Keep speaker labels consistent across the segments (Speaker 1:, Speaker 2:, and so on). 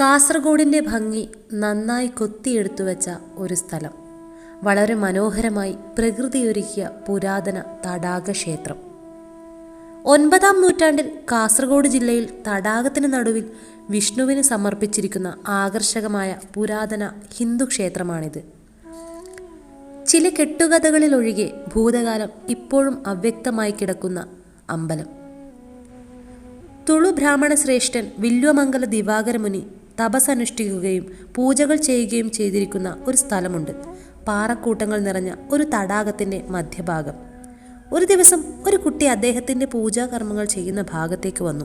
Speaker 1: കാസർഗോഡിന്റെ ഭംഗി നന്നായി കൊത്തിയെടുത്തു വെച്ച ഒരു സ്ഥലം. വളരെ മനോഹരമായി പ്രകൃതിയൊരുക്കിയ പുരാതന തടാക ക്ഷേത്രം. ഒൻപതാം നൂറ്റാണ്ടിൽ കാസർഗോഡ് ജില്ലയിൽ തടാകത്തിന് നടുവിൽ വിഷ്ണുവിന് സമർപ്പിച്ചിരിക്കുന്ന ആകർഷകമായ പുരാതന ഹിന്ദു ക്ഷേത്രമാണിത്. ചില കെട്ടുകഥകളിലൊഴികെ ഭൂതകാലം ഇപ്പോഴും അവ്യക്തമായി കിടക്കുന്ന അമ്പലം. തുളു ബ്രാഹ്മണ ശ്രേഷ്ഠൻ വില്വമംഗല ദിവാകരമുനി തപസ്സനുഷ്ഠിക്കുകയും പൂജകൾ ചെയ്യുകയും ചെയ്തിരിക്കുന്ന ഒരു സ്ഥലമുണ്ട്. പാറക്കൂട്ടങ്ങൾ നിറഞ്ഞ ഒരു തടാകത്തിന്റെ മധ്യഭാഗം. ഒരു ദിവസം ഒരു കുട്ടി അദ്ദേഹത്തിന്റെ പൂജാകർമ്മങ്ങൾ ചെയ്യുന്ന ഭാഗത്തേക്ക് വന്നു.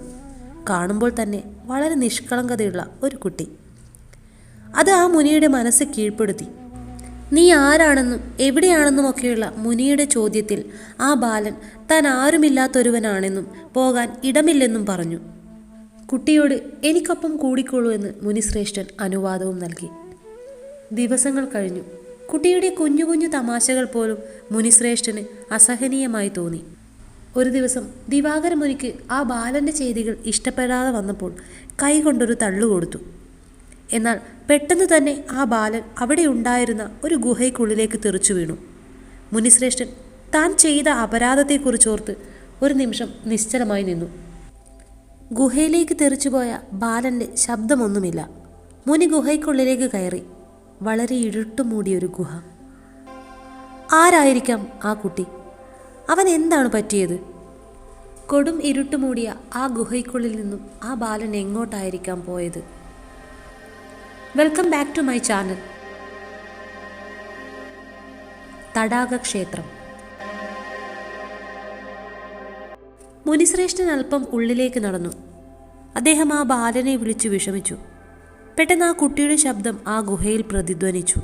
Speaker 1: കാണുമ്പോൾ തന്നെ വളരെ നിഷ്കളങ്കതയുള്ള ഒരു കുട്ടി. അത് ആ മുനിയുടെ മനസ്സ് കീഴ്പ്പെടുത്തി. നീ ആരാണെന്നും എവിടെയാണെന്നും എവിടെയാണെന്നുമൊക്കെയുള്ള മുനിയുടെ ചോദ്യത്തിൽ ആ ബാലൻ താൻ ആരുമില്ലാത്തൊരുവനാണെന്നും പോകാൻ ഇടമില്ലെന്നും പറഞ്ഞു. കുട്ടിയോട് എനിക്കൊപ്പം കൂടിക്കോളൂ എന്ന് മുനിശ്രേഷ്ഠൻ അനുവാദവും നൽകി. ദിവസങ്ങൾ കഴിഞ്ഞു. കുട്ടിയുടെ കുഞ്ഞു കുഞ്ഞു തമാശകൾ പോലും മുനിശ്രേഷ്ഠന് അസഹനീയമായി തോന്നി. ഒരു ദിവസം ദിവാകര മുനിക്ക് ആ ബാലന്റെ ചെയ്തികൾ ഇഷ്ടപ്പെടാതെ വന്നപ്പോൾ കൈകൊണ്ടൊരു തള്ളു കൊടുത്തു. എന്നാൽ പെട്ടെന്ന് തന്നെ ആ ബാലൻ അവിടെ ഉണ്ടായിരുന്ന ഒരു ഗുഹയ്ക്കുള്ളിലേക്ക് തെറിച്ചു വീണു. മുനിശ്രേഷ്ഠൻ താൻ ചെയ്ത അപരാധത്തെക്കുറിച്ചോർത്ത് ഒരു നിമിഷം നിശ്ചലമായി നിന്നു. ഗുഹയിലേക്ക് തെറിച്ചുപോയ ബാലന്റെ ശബ്ദമൊന്നുമില്ല. മുനി ഗുഹയ്ക്കുള്ളിലേക്ക് കയറി വളരെ ഇരുട്ടുമൂടിയൊരു ഗുഹ. ആരായിരിക്കാം ആ കുട്ടി? അവൻ എന്താണ് പറ്റിയത്? കൊടും ഇരുട്ടുമൂടിയ ആ ഗുഹയ്ക്കുള്ളിൽ നിന്നും ആ ബാലൻ എങ്ങോട്ടായിരിക്കാം പോയത്? Welcome back to my channel. തടാക ക്ഷേത്രം. മുനിശ്രേഷ്ഠൻ അല്പം ഉള്ളിലേക്ക് നടന്നു. അദ്ദേഹം ആ ബാലനെ വിളിച്ചു വിഷമിച്ചു. പെട്ടെന്ന് ആ കുട്ടിയുടെ ശബ്ദം ആ ഗുഹയിൽ പ്രതിധ്വനിച്ചു.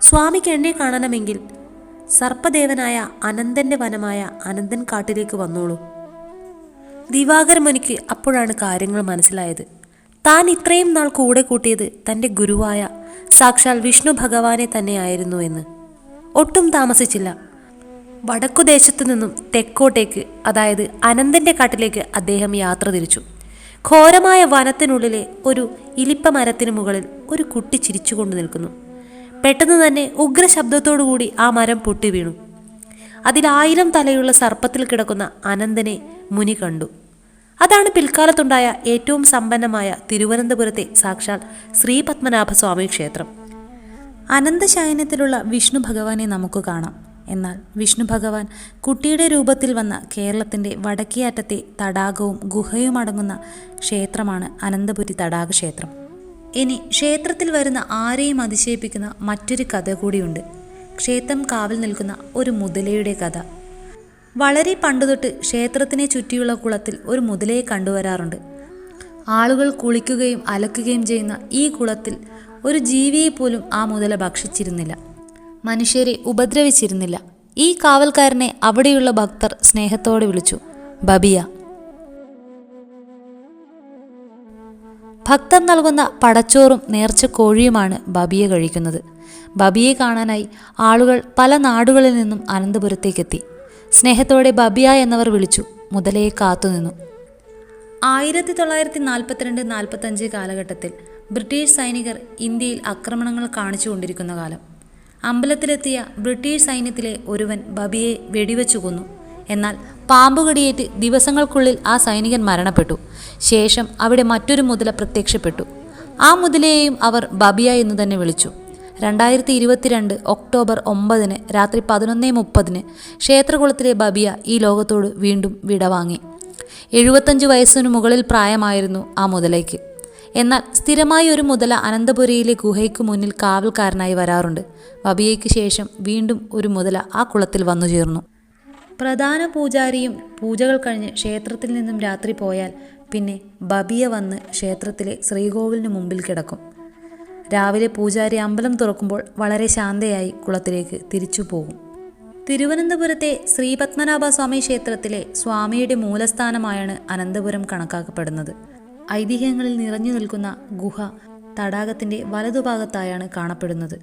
Speaker 1: സ്വാമിക്ക് എന്നെ കാണണമെങ്കിൽ സർപ്പദേവനായ അനന്തന്റെ വനമായ അനന്തൻ കാട്ടിലേക്ക് വന്നോളൂ. ദിവാകർ മുനിക്ക് അപ്പോഴാണ് കാര്യങ്ങൾ മനസ്സിലായത്. താൻ ഇത്രയും നാൾ കൂടെ കൂട്ടിയത് തന്റെ ഗുരുവായ സാക്ഷാൽ വിഷ്ണു ഭഗവാനെ തന്നെയായിരുന്നു എന്ന്. ഒട്ടും താമസിച്ചില്ല. വടക്കുദേശത്തു നിന്നും തെക്കോട്ടേക്ക് അതായത് അനന്തന്റെ കാട്ടിലേക്ക് അദ്ദേഹം യാത്ര തിരിച്ചു. ഘോരമായ വനത്തിനുള്ളിലെ ഒരു ഇലിപ്പ മരത്തിന് മുകളിൽ ഒരു കുട്ടി ചിരിച്ചുകൊണ്ട് നിൽക്കുന്നു. പെട്ടെന്ന് തന്നെ ഉഗ്ര ശബ്ദത്തോടുകൂടി ആ മരം പൊട്ടി വീണു. അതിലായിരം തലയുള്ള സർപ്പത്തിൽ കിടക്കുന്ന അനന്തനെ മുനി കണ്ടു. അതാണ് പിൽക്കാലത്തുണ്ടായ ഏറ്റവും സമ്പന്നമായ തിരുവനന്തപുരത്തെ സാക്ഷാൽ ശ്രീപത്മനാഭസ്വാമി ക്ഷേത്രം. അനന്തശയനത്തിലുള്ള വിഷ്ണു ഭഗവാനെ നമുക്ക് കാണാം. എന്നാൽ വിഷ്ണു ഭഗവാൻ കുട്ടിയുടെ രൂപത്തിൽ വന്ന കേരളത്തിന്റെ വടക്കേയറ്റത്തെ തടാകവും ഗുഹയും അടങ്ങുന്ന ക്ഷേത്രമാണ് അനന്തപുരി തടാക ക്ഷേത്രം ഇനി ക്ഷേത്രത്തിൽ വരുന്ന ആരെയും അതിശയിപ്പിക്കുന്ന മറ്റൊരു കഥ കൂടിയുണ്ട്. ക്ഷേത്രം കാവൽ നിൽക്കുന്ന ഒരു മുതലയുടെ കഥ. വളരെ പണ്ടുതൊട്ട് ക്ഷേത്രത്തിനെ ചുറ്റിയുള്ള കുളത്തിൽ ഒരു മുതലയെ കണ്ടുവരാറുണ്ട്. ആളുകൾ കുളിക്കുകയും അലക്കുകയും ചെയ്യുന്ന ഈ കുളത്തിൽ ഒരു ജീവിയെ പോലും ആ മുതല ഭക്ഷിച്ചിരുന്നില്ല. മനുഷ്യരെ ഉപദ്രവിച്ചിരുന്നില്ല. ഈ കാവൽക്കാരനെ അവിടെയുള്ള ഭക്തർ സ്നേഹത്തോടെ വിളിച്ചു ബബിയ. ഭക്തർ നൽകുന്ന പടച്ചോറും നേർച്ച കോഴിയുമാണ് ബബിയ കഴിക്കുന്നത്. ബബിയെ കാണാനായി ആളുകൾ പല നാടുകളിൽ നിന്നും അനന്തപുരത്തേക്കെത്തി. സ്നേഹത്തോടെ ബബിയ എന്നവർ വിളിച്ചു മുതലയെ കാത്തുനിന്നു ആയിരത്തി തൊള്ളായിരത്തി നാൽപ്പത്തിരണ്ട് നാൽപ്പത്തഞ്ച് കാലഘട്ടത്തിൽ ബ്രിട്ടീഷ് സൈനികർ ഇന്ത്യയിൽ ആക്രമണങ്ങൾ കാണിച്ചുകൊണ്ടിരിക്കുന്ന കാലം. അമ്പലത്തിലെത്തിയ ബ്രിട്ടീഷ് സൈന്യത്തിലെ ഒരുവൻ ബബിയെ വെടിവെച്ചു കൊന്നു. എന്നാൽ പാമ്പുകടിയേറ്റ് ദിവസങ്ങൾക്കുള്ളിൽ ആ സൈനികൻ മരണപ്പെട്ടു. ശേഷം അവിടെ മറ്റൊരു മുതല പ്രത്യക്ഷപ്പെട്ടു. ആ മുതലയെയും അവർ ബബിയ എന്ന് തന്നെ വിളിച്ചു. രണ്ടായിരത്തി ഇരുപത്തിരണ്ട് ഒക്ടോബർ ഒമ്പതിന് രാത്രി പതിനൊന്നേ മുപ്പതിന് ക്ഷേത്രകുളത്തിലെ ബബിയ ഈ ലോകത്തോട് വീണ്ടും വിടവാങ്ങി. എഴുപത്തഞ്ച് വയസ്സിനു മുകളിൽ പ്രായമായിരുന്നു ആ മുതലയ്ക്ക്. എന്നാൽ സ്ഥിരമായി ഒരു മുതല അനന്തപുരയിലെ ഗുഹയ്ക്ക് മുന്നിൽ കാവൽക്കാരനായി വരാറുണ്ട്. ബബിയയ്ക്ക് ശേഷം വീണ്ടും ഒരു മുതല ആ കുളത്തിൽ വന്നു ചേർന്നു. പ്രധാന പൂജാരിയും പൂജകൾ കഴിഞ്ഞ് ക്ഷേത്രത്തിൽ നിന്നും രാത്രി പോയാൽ പിന്നെ ബബിയ വന്ന് ക്ഷേത്രത്തിലെ ശ്രീകോവിലിന് മുമ്പിൽ കിടക്കും. രാവിലെ പൂജാരി അമ്പലം തുറക്കുമ്പോൾ വളരെ ശാന്തയായി കുളത്തിലേക്ക് തിരിച്ചു പോകും. തിരുവനന്തപുരത്തെ ശ്രീപത്മനാഭസ്വാമി ക്ഷേത്രത്തിലെ സ്വാമിയുടെ മൂലസ്ഥാനമായാണ് അനന്തപുരം കണക്കാക്കപ്പെടുന്നത്. ഐതിഹ്യങ്ങളിൽ നിറഞ്ഞു നിൽക്കുന്ന ഗുഹ തടാകത്തിന്റെ വലതുഭാഗത്തായാണ് കാണപ്പെടുന്നത്.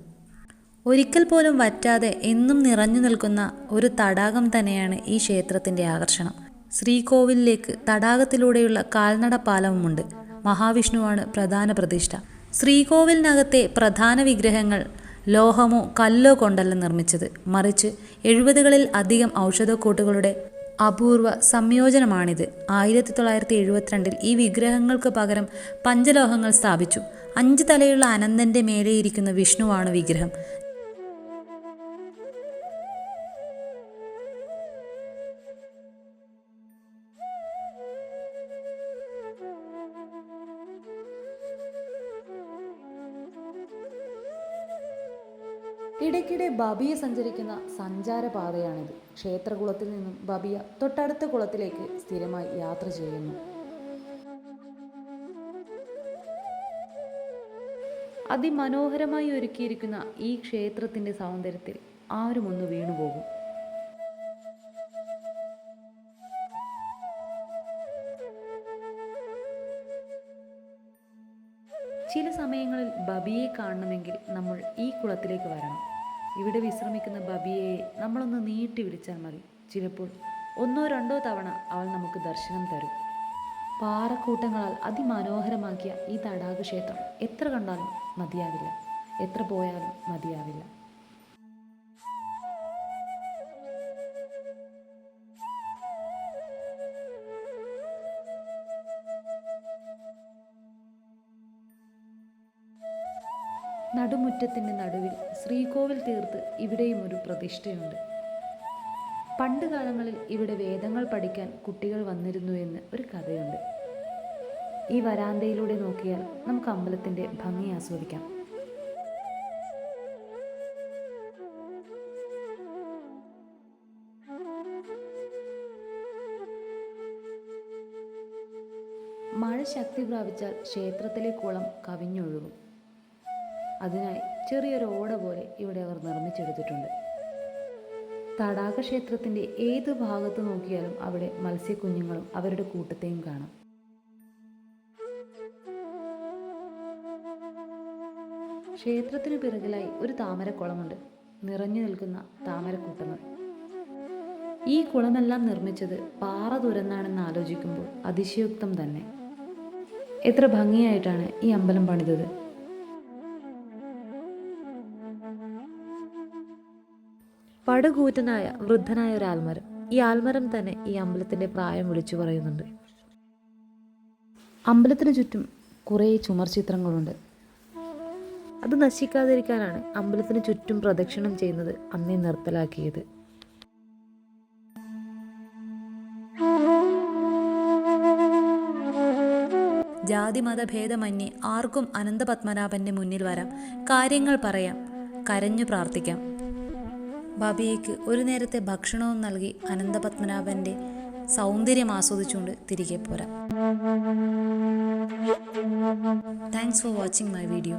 Speaker 1: ഒരിക്കൽ പോലും വറ്റാതെ എന്നും നിറഞ്ഞു നിൽക്കുന്ന ഒരു തടാകം തന്നെയാണ് ഈ ക്ഷേത്രത്തിന്റെ ആകർഷണം. ശ്രീകോവിലിലേക്ക് തടാകത്തിലൂടെയുള്ള കാൽനട പാലവുമുണ്ട്
Speaker 2: മഹാവിഷ്ണുവാണ് പ്രധാന പ്രതിഷ്ഠ. ശ്രീകോവിലിനകത്തെ പ്രധാന വിഗ്രഹങ്ങൾ ലോഹമോ കല്ലോ കൊണ്ടല്ല നിർമ്മിച്ചത്. മറിച്ച് എഴുപതുകളിൽ അധികം ഔഷധക്കൂട്ടുകളുടെ അപൂർവ സംയോജനമാണിത്. ആയിരത്തി തൊള്ളായിരത്തി എഴുപത്തിരണ്ടിൽ ഈ വിഗ്രഹങ്ങൾക്ക് പകരം പഞ്ചലോഹങ്ങൾ സ്ഥാപിച്ചു. അഞ്ച് തലയുള്ള അനന്തന്റെ മേലെയിരിക്കുന്ന വിഷ്ണുവാണ് വിഗ്രഹം. ഇടയ്ക്കിടെ ബബിയ സഞ്ചരിക്കുന്ന സഞ്ചാരപാതയാണിത്. ക്ഷേത്രകുളത്തിൽ നിന്നും ബബിയ തൊട്ടടുത്ത കുളത്തിലേക്ക് സ്ഥിരമായി യാത്ര ചെയ്യുന്നു. അതിമനോഹരമായി ഒരുക്കിയിരിക്കുന്ന ഈ ക്ഷേത്രത്തിന്റെ സൗന്ദര്യത്തിൽ ആരും ഒന്ന് വീണുപോകും. ചില സമയങ്ങളിൽ ബബിയെ കാണണമെങ്കിൽ നമ്മൾ ഈ കുളത്തിലേക്ക് വരണം. ഇവിടെ വിശ്രമിക്കുന്ന ബബിയെ നമ്മളൊന്ന് നീട്ടി വിളിച്ചാൽ മതി. ചിലപ്പോൾ ഒന്നോ രണ്ടോ തവണ അവൾ നമുക്ക് ദർശനം തരും. പാറക്കൂട്ടങ്ങളാൽ അതിമനോഹരമാക്കിയ ഈ തടാക ക്ഷേത്രം എത്ര കണ്ടാലും മതിയാവില്ല. എത്ര പോയാലും മതിയാവില്ല. നടുമുറ്റത്തിന്റെ നടുവിൽ ശ്രീകോവിൽ തീർത്ത് ഇവിടെയും ഒരു പ്രതിഷ്ഠയുണ്ട്. പണ്ട് കാലങ്ങളിൽ ഇവിടെ വേദങ്ങൾ പഠിക്കാൻ കുട്ടികൾ വന്നിരുന്നു എന്ന് ഒരു കഥയുണ്ട്. ഈ വരാന്തയിലൂടെ നോക്കിയാൽ നമുക്ക് അമ്പലത്തിന്റെ ഭംഗി ആസ്വദിക്കാം. മഴ ശക്തി പ്രാപിച്ചാൽ ക്ഷേത്രത്തിലെ കുളം കവിഞ്ഞൊഴുകും. അതിനായി ചെറിയൊരു ഓട പോലെ ഇവിടെ അവർ നിർമ്മിച്ചെടുത്തിട്ടുണ്ട്. തടാക ക്ഷേത്രത്തിന്റെ ഏത് ഭാഗത്ത് നോക്കിയാലും അവിടെ മത്സ്യക്കുഞ്ഞുങ്ങളും അവരുടെ കൂട്ടത്തെയും കാണാം. ക്ഷേത്രത്തിനു പിറകിലായി ഒരു താമരക്കുളമുണ്ട്. നിറഞ്ഞു നിൽക്കുന്ന താമരക്കൂട്ടങ്ങൾ. ഈ കുളമെല്ലാം നിർമ്മിച്ചത് പാറ തുരന്നാണെന്ന് ആലോചിക്കുമ്പോൾ അതിശയോക്തം തന്നെ. എത്ര ഭംഗിയായിട്ടാണ് ഈ അമ്പലം പണിതത്. പടുകൂറ്റനായ വൃദ്ധനായ ഒരു ആൽമരം. ഈ ആൽമരം തന്നെ ഈ അമ്പലത്തിന്റെ പ്രായം വിളിച്ചു പറയുന്നുണ്ട്. അമ്പലത്തിന് ചുറ്റും കുറേ ചുമർ ചിത്രങ്ങളുണ്ട്. അത് നശിക്കാതിരിക്കാനാണ് അമ്പലത്തിന് ചുറ്റും പ്രദക്ഷിണം ചെയ്യുന്നത് അന്നേ നിർത്തലാക്കിയത്. ജാതിമത ഭേദമന്യേ ആർക്കും അനന്തപത്മനാഭന്റെ മുന്നിൽ വരാം. കാര്യങ്ങൾ പറയാം. കരഞ്ഞു പ്രാർത്ഥിക്കാം. ബബിയയ്ക്ക് ഒരു നേരത്തെ ഭക്ഷണവും നൽകി അനന്തപത്മനാഭന്റെ സൗന്ദര്യം ആസ്വദിച്ചുകൊണ്ട് തിരികെ പോരാം. Thanks for watching my video